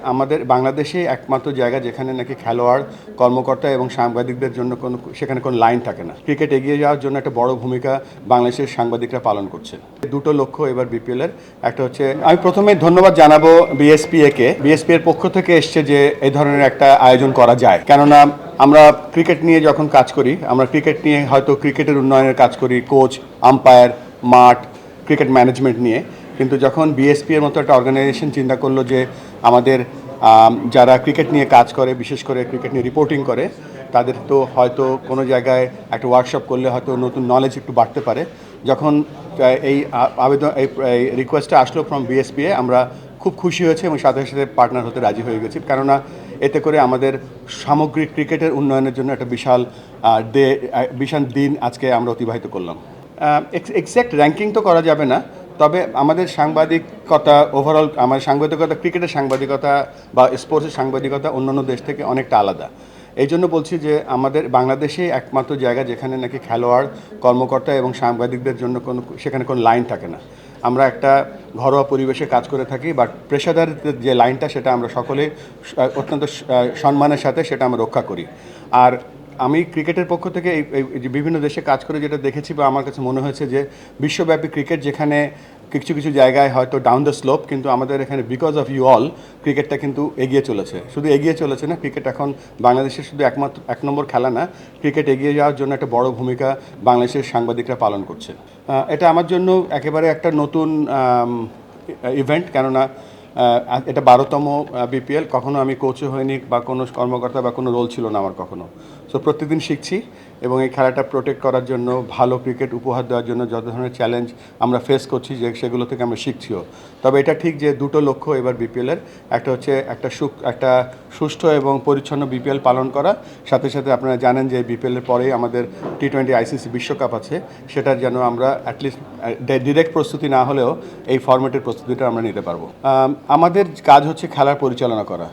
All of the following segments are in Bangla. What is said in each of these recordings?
আমাদের বাংলাদেশে একমাত্র জায়গা যেখানে নাকি খেলোয়াড়, কর্মকর্তা এবং সাংবাদিকদের জন্য কোনো, সেখানে কোনো লাইন থাকে না। ক্রিকেট এগিয়ে যাওয়ার জন্য একটা বড় ভূমিকা বাংলাদেশের সাংবাদিকরা পালন করছে। দুটো লক্ষ্য এবার বিপিএল এর। একটা হচ্ছে, আমি প্রথমে ধন্যবাদ জানাব বিএসপিএ কে। বিএসপি এর পক্ষ থেকে এসছে যে এই ধরনের একটা আয়োজন করা যায়। কেননা আমরা ক্রিকেট নিয়ে যখন কাজ করি, আমরা ক্রিকেট নিয়ে হয়তো ক্রিকেটের উন্নয়নের কাজ করি, কোচ আম্পায়ার মাঠ, ক্রিকেট ম্যানেজমেন্ট নিয়ে। কিন্তু যখন বিএসপি এর মতো একটা অর্গানাইজেশন চিন্তা করল যে আমাদের যারা ক্রিকেট নিয়ে কাজ করে, বিশেষ করে ক্রিকেট নিয়ে রিপোর্টিং করে, তাদের তো হয়তো কোনো জায়গায় একটা ওয়ার্কশপ করলে হয়তো নতুন নলেজ একটু বাড়তে পারে। যখন এই আবেদন, এই রিকোয়েস্টটা আসলো ফ্রম বিএসপিএ আমরা খুব খুশি হয়েছে এবং সাথে সাথে পার্টনার হতে রাজি হয়ে গেছি। কেননা এতে করে আমাদের সামগ্রিক ক্রিকেটের উন্নয়নের জন্য একটা বিশাল ডে বিশাল দিন আজকে আমরা অতিবাহিত করলাম। এক্স এক্স্যাক্ট র্যাঙ্কিং তো করা যাবে না তবে আমাদের সাংবাদিকতা ওভারঅল আমার সাংবাদিকতা, ক্রিকেটের সাংবাদিকতা বা স্পোর্টসের সাংবাদিকতা অন্যান্য দেশ থেকে অনেকটা আলাদা। এই জন্য বলছি যে আমাদের বাংলাদেশে একমাত্র জায়গা যেখানে নাকি খেলোয়াড়, কর্মকর্তা এবং সাংবাদিকদের জন্য কোনো, সেখানে কোনো লাইন থাকে না। আমরা একটা ঘরোয়া পরিবেশে কাজ করে থাকি বাট পেশাদার যে লাইনটা সেটা আমরা সকলে অত্যন্ত সম্মানের সাথে সেটা আমরা রক্ষা করি। আর আমি ক্রিকেটের পক্ষ থেকে এই বিভিন্ন দেশে কাজ করে যেটা দেখেছি বা আমার কাছে মনে হয়েছে যে বিশ্বব্যাপী ক্রিকেট যেখানে কিছু কিছু জায়গায় হয়তো ডাউন দ্য স্লোপ কিন্তু আমাদের এখানে বিকজ অফ ইউ অল ক্রিকেটটা কিন্তু এগিয়ে চলেছে। শুধু এগিয়ে চলেছে না, ক্রিকেট এখন বাংলাদেশের শুধু একমাত্র এক নম্বর খেলা না, ক্রিকেট এগিয়ে যাওয়ার জন্য একটা বড় ভূমিকা বাংলাদেশের সাংবাদিকরা পালন করছে। এটা আমার জন্য একেবারে একটা নতুন ইভেন্ট কেননা এটা বারোতম বিপিএল কখনো আমি কোচও হইনি বা কোনো কর্মকর্তা বা কোনো রোল ছিল না আমার কখনো। সো প্রতিদিন শিখছি এবং এই খেলাটা প্রোটেক্ট করার জন্য, ভালো ক্রিকেট উপহার দেওয়ার জন্য যত ধরনের চ্যালেঞ্জ আমরা ফেস করছি, যে সেগুলো থেকে আমরা শিখছিও। তবে এটা ঠিক যে দুটো লক্ষ্য এবার বিপিএলের একটা হচ্ছে একটা সুখ, একটা সুষ্ঠু এবং পরিচ্ছন্ন বিপিএল পালন করা। সাথে সাথে আপনারা জানেন যে বিপিএলের পরেই আমাদের টি টোয়েন্টি আইসিসি বিশ্বকাপ আছে। সেটার যেন আমরা অ্যাটলিস্ট ডিরেক্ট প্রস্তুতি না হলেও এই ফরম্যাটের প্রস্তুতিটা আমরা নিতে পারব। আমাদের কাজ হচ্ছে খেলার পরিচালনা করা।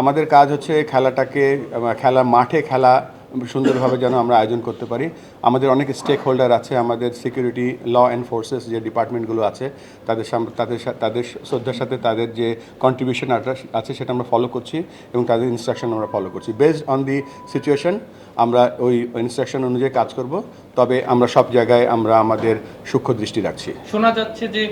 আমাদের কাজ হচ্ছে খেলাটাকে খেলা মাঠে খেলা সুন্দরভাবে যেন আমরা আয়োজন করতে পারি। আমাদের অনেক স্টেক হোল্ডার আছে, আমাদের সিকিউরিটি ল অ্যান্ড ফোর্সেস যে ডিপার্টমেন্টগুলো আছে, তাদের তাদের তাদের শ্রদ্ধার সাথে তাদের যে কন্ট্রিবিউশন আছে সেটা আমরা ফলো করছি এবং তাদের ইনস্ট্রাকশন আমরা ফলো করছি। বেসড অন দি সিচুয়েশন আমরা ওই ইনস্ট্রাকশন অনুযায়ী কাজ করব, তবে আমরা সব জায়গায় আমরা আমাদের সূক্ষ্ম দৃষ্টি রাখছি। শোনা যাচ্ছে যে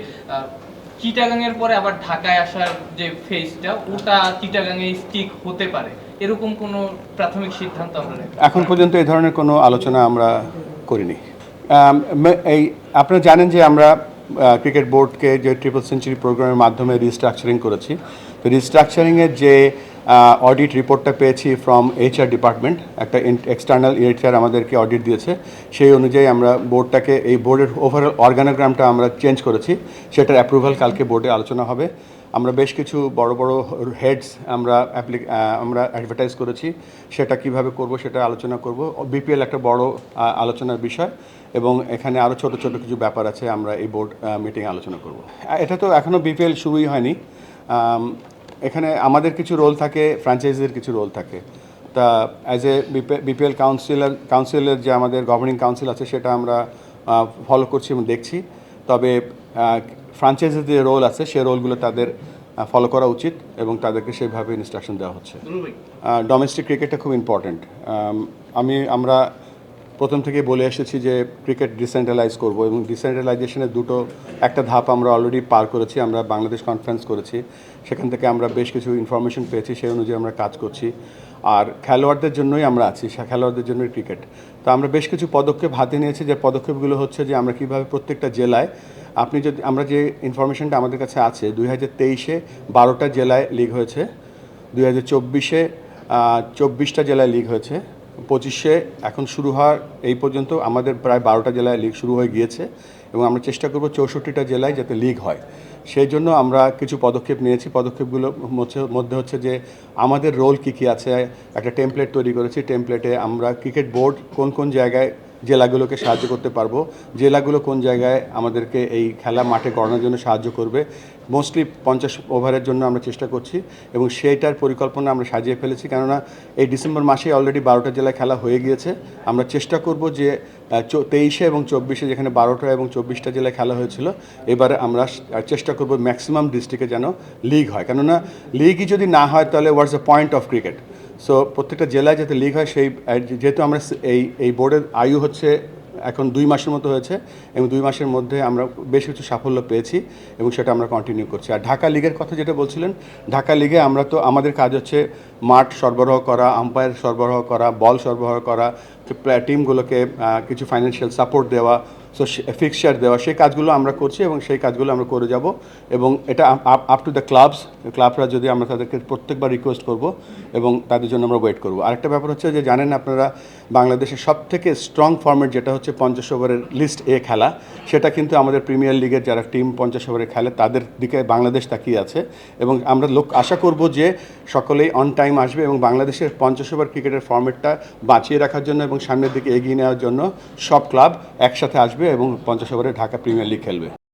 আহ, এর পরে আবার ঢাকায় আসার যে ফেজটা ওটা চিটাগাংয়ে স্টিক হতে পারে। এরকম কোনো প্রাথমিক সিদ্ধান্ত আমরা এখন পর্যন্ত এই ধরনের কোনো আলোচনা আমরা করিনি। এই আপনারা জানেন যে আমরা ক্রিকেট বোর্ডকে যে ট্রিপল সেঞ্চুরি প্রোগ্রামের মাধ্যমে রিস্ট্রাকচারিং করেছি। তো রিস্ট্রাকচারিংয়ের যে অডিট রিপোর্টটা পেয়েছি ফ্রম এইচআর ডিপার্টমেন্ট একটা এক্সটার্নাল এইচআর আমাদেরকে অডিট দিয়েছে। সেই অনুযায়ী আমরা বোর্ডটাকে এই বোর্ডের ওভারঅল অর্গানোগ্রামটা আমরা চেঞ্জ করেছি। সেটার অ্যাপ্রুভাল কালকে বোর্ডে আলোচনা হবে। আমরা বেশ কিছু বড় বড় হেডস আমরা আমরা অ্যাডভার্টাইজ করেছি। সেটা কীভাবে করব সেটা আলোচনা করব। বিপিএল একটা বড় আলোচনার বিষয় এবং এখানে আরও ছোট ছোট কিছু ব্যাপার আছে আমরা এই বোর্ড মিটিং আলোচনা করব। এটা তো এখনও বিপিএল শুরুই হয়নি। এখানে আমাদের কিছু রোল থাকে ফ্র্যাঞ্চাইজির কিছু রোল থাকে। তা অ্যাজ এ বিপিএল কাউন্সিলর কাউন্সিলের যে আমাদের গভর্নিং কাউন্সিল আছে সেটা আমরা ফলো করছি এবং দেখছি। তবে ফ্রাঞ্চাইজির যে রোল আছে সে রোলগুলো তাদের ফলো করা উচিত এবং তাদেরকে সেইভাবে ইনস্ট্রাকশন দেওয়া হচ্ছে। ডোমেস্টিক ক্রিকেটটা খুব ইম্পর্ট্যান্ট আমি আমরা প্রথম থেকে বলে এসেছি যে ক্রিকেট ডিসেন্ট্রালাইজ করব এবং ডিসেন্ট্রালাইজেশনের দুটো, একটা ধাপ আমরা অলরেডি পার করেছি, আমরা বাংলাদেশ কনফারেন্স করেছি। সেখান থেকে আমরা বেশ কিছু ইনফরমেশন পেয়েছি, সেই অনুযায়ী আমরা কাজ করছি। আর খেলোয়াড়দের জন্যই আমরা আছি খেলোয়াড়দের জন্যই ক্রিকেট তো আমরা বেশ কিছু পদক্ষেপ হাতে নিয়েছি, যে পদক্ষেপগুলো হচ্ছে যে আমরা কীভাবে প্রত্যেকটা জেলায়, আপনি যদি, আমরা যে ইনফরমেশনটা আমাদের কাছে আছে, দুই হাজার তেইশে বারোটা জেলায় লিগ হয়েছে, দুই হাজার চব্বিশে চব্বিশটা জেলায় লিগ হয়েছে পঁচিশে এখন শুরু হওয়ার এই পর্যন্ত আমাদের প্রায় বারোটা জেলায় লিগ শুরু হয়ে গিয়েছে এবং আমরা চেষ্টা করব চৌষট্টিটা জেলায় যাতে লিগ হয়। সেই জন্য আমরা কিছু পদক্ষেপ নিয়েছি। পদক্ষেপগুলো মধ্যে- হচ্ছে যে আমাদের রোল কী কী আছে, একটা টেমপ্লেট তৈরি করেছি। টেমপ্লেটে আমরা ক্রিকেট বোর্ড কোন কোন জায়গায় জেলাগুলোকে সাহায্য করতে পারব। জেলাগুলো কোন জায়গায় আমাদেরকে এই খেলা মাঠে করানোর জন্য সাহায্য করবে মোস্টলি পঞ্চাশ ওভারের জন্য আমরা চেষ্টা করছি এবং সেইটার পরিকল্পনা আমরা সাজিয়ে ফেলেছি। কেননা এই ডিসেম্বর মাসে অলরেডি বারোটা জেলায় খেলা হয়ে গিয়েছে। আমরা চেষ্টা করব যে তেইশে এবং চব্বিশে যেখানে বারোটা এবং চব্বিশটা জেলায় খেলা হয়েছিল, এবারে আমরা চেষ্টা করব ম্যাক্সিমাম ডিস্ট্রিক্টে যেন লিগ হয়। কেননা লিগই যদি না হয় তাহলে what's the point of cricket so প্রত্যেকটা জেলায় যাতে লিগ হয়, সেই যেহেতু আমরা এই এই বোর্ডের আয়ু হচ্ছে এখন দুই মাসের মতো হয়েছে, এবং দুই মাসের মধ্যে আমরা বেশ কিছু সাফল্য পেয়েছি, এবং সেটা আমরা কন্টিনিউ করছি। আর ঢাকা লিগের কথা যেটা বলছিলেন, ঢাকা লিগে আমরা তো, আমাদের কাজ হচ্ছে মাঠ সরবরাহ করা আম্পায়ার সরবরাহ করা বল সরবরাহ করা টিমগুলোকে কিছু ফাইন্যান্সিয়াল সাপোর্ট দেওয়া সো ফিক্সচার দেওয়া, সেই কাজগুলো আমরা করছি এবং সেই কাজগুলো আমরা করে যাব এবং এটা আপ টু দ্য ক্লাবস ক্লাবরা যদি আমরা তাদেরকে প্রত্যেকবার রিকোয়েস্ট করব এবং তাদের জন্য আমরা ওয়েট করব। আরেকটা ব্যাপার হচ্ছে যে জানেন আপনারা বাংলাদেশের সব থেকে স্ট্রং ফর্মেট যেটা হচ্ছে পঞ্চাশ ওভারের লিস্ট এ খেলা, সেটা কিন্তু আমাদের প্রিমিয়ার লিগের যারা টিম পঞ্চাশ ওভারে খেলে, তাদের দিকে বাংলাদেশ তাকিয়ে আছে। এবং আমরা লোক, আশা করব যে সকলেই অন টাইম আসবে এবং বাংলাদেশের পঞ্চাশ ওভার ক্রিকেটের ফর্মেটটা বাঁচিয়ে রাখার জন্য এবং সামনের দিকে এগিয়ে নেওয়ার জন্য সব ক্লাব একসাথে আসবে এবং পঞ্চাশ ওভারে ঢাকা প্রিমিয়ার লিগ খেলবে।